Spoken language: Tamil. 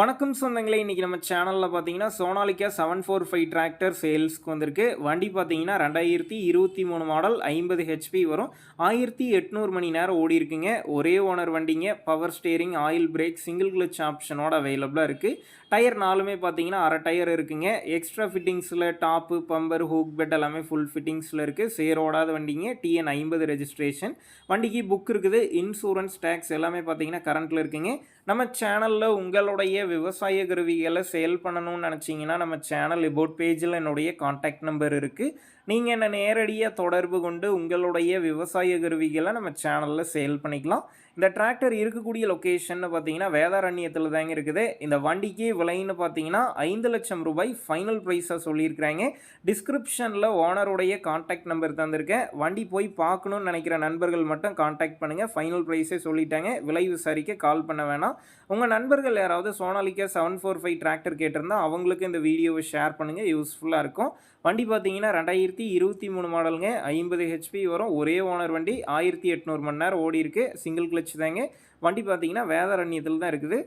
வணக்கம் சொந்தங்களே இன்றைக்கி நம்ம சேனலில் பார்த்தீங்கன்னா Sonalika seven four five tractor சேல்ஸ்க்கு வந்திருக்கு. வண்டி பார்த்தீங்கன்னா ரெண்டாயிரத்தி இருபத்தி மூணு மாடல் ஐம்பது ஹெச்பி வரும். ஆயிரத்தி எட்நூறு மணி நேரம் ஓடி இருக்குங்க. ஒரே ஓனர் வண்டிங்க. Power steering oil brake single clutch ஆப்ஷனோட அவைலபிளாக இருக்குது டயர் நாலுமே பார்த்தீங்கன்னா அரை டயர் இருக்குங்க. எக்ஸ்ட்ரா ஃபிட்டிங்ஸில் டாப்பு பம்பர் ஹூக் பெட் எல்லாமே ஃபுல் ஃபிட்டிங்ஸில் இருக்குது சேரோடாத வண்டிங்க. டிஎன் ஐம்பது ரெஜிஸ்ட்ரேஷன் வண்டிக்கு புக் இருக்குது. இன்சூரன்ஸ் டேக்ஸ் எல்லாமே பார்த்தீங்கன்னா கரண்ட்டில் இருக்குங்க. நம்ம சேனலில் உங்களுடைய விவசாய கருவிகளை சேல் பண்ணணும்னு நினச்சிங்கன்னா நம்ம சேனல் இபோட் பேஜில் என்னுடைய காண்டாக்ட் நம்பர் இருக்குது நீங்கள் என்னை நேரடியாக தொடர்பு கொண்டு உங்களுடைய விவசாய கருவிகளை நம்ம சேனலில் சேல் பண்ணிக்கலாம். இந்த டிராக்டர் இருக்கக்கூடிய லொக்கேஷன் பார்த்தீங்கன்னா வேதாரண்யத்தில் தாங்க இருக்குது. இந்த வண்டிக்கு விலைன்னு பார்த்தீங்கன்னா ஐந்து லட்சம் ரூபாய் ஃபைனல் ப்ரைஸாக சொல்லியிருக்கிறாங்க. டிஸ்கிரிப்ஷனில் ஓனருடைய காண்டாக்ட் நம்பர் தந்திருக்கேன். வண்டி போய் பார்க்கணும்னு நினைக்கிற நண்பர்கள் மட்டும் காண்டாக்ட் பண்ணுங்கள் ஃபைனல் ப்ரைஸே சொல்லிட்டாங்க. விலை விசாரிக்க கால் பண்ண வேணாம். உங்கள் நண்பர்கள் யாராவது Sonalika seven four five tractor கேட்டிருந்தா அவங்களுக்கு இந்த வீடியோவை ஷேர் பண்ணுங்கள் யூஸ்ஃபுல்லாக இருக்கும். வண்டி பார்த்தீங்கன்னா ரெண்டாயிரத்தி இருபத்தி மூணு மாடலுங்க ஐம்பது ஹெச்பி வரும் ஒரே ஓனர் வண்டி ஆயிரத்தி எட்நூறு மணி நேரம் ஓடி இருக்குது சிங்கிள் கிளச் தாங்க. வண்டி பார்த்தீங்கன்னா வேதாரண்யத்தில் தான் இருக்குது.